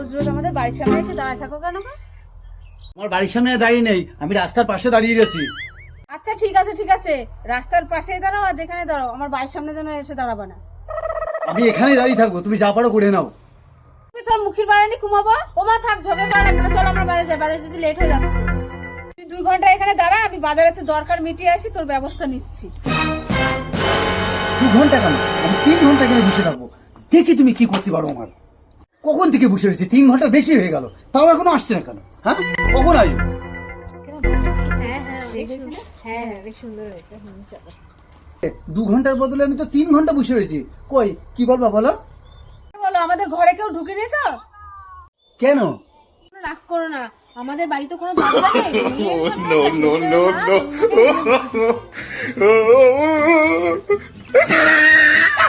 রোজ রোজ আমাদের বাড়ির সামনে এসে দাঁড়ায় থাকো কেন গো? আমার বাড়ির সামনে দাঁড়িয়ে নেই আমি রাস্তার পাশে দাঁড়িয়ে গেছি আচ্ছা ঠিক আছে ঠিক আছে। রাস্তার পাশেই দাঁড়াও আর যেখানে দাঁড়াও আমার বাড়ির সামনে যেন এসে দাঁড়াবে না। আমি এখানেই দাঁড়িয়ে থাকব তুমি যা পারো করে নাও। তুমি তোর মুখের বাড়ানি ঘুমাবো? ও মা থাক ঝগড়া করা লাগবে না চলো আমরা বাজারে যাই বাজারে যদি লেট হয়ে যাচ্ছে। তুই দুই ঘণ্টা এখানে দাঁড়া আমি বাজারে তো দরকার মিটিয়ে আসি তোর ব্যবস্থা নিচ্ছি। দু ঘণ্টা কেন? আমি তিন ঘণ্টা এখানে বসে থাকব। দেখি তুমি কি করতে পারো আমার। কখন থেকে বসে রয়েছে তিন ঘণ্টা বেশি হয়ে গেল তাও এখনও আসছে না কেন হ্যাঁ কখন আসবে হ্যাঁ হ্যাঁ অনেক সুন্দর হ্যাঁ হ্যাঁ অনেক সুন্দর হয়েছে হুম চলো দু ঘণ্টার বদলে আমি তো তিন ঘণ্টা বসে রয়েছি কই কি বলবা বলো বলো আমাদের ঘরে কেউ ঢুকে নেই তো কেন রাগ করো না আমাদের বাড়িতে কোনো দরজা নেই.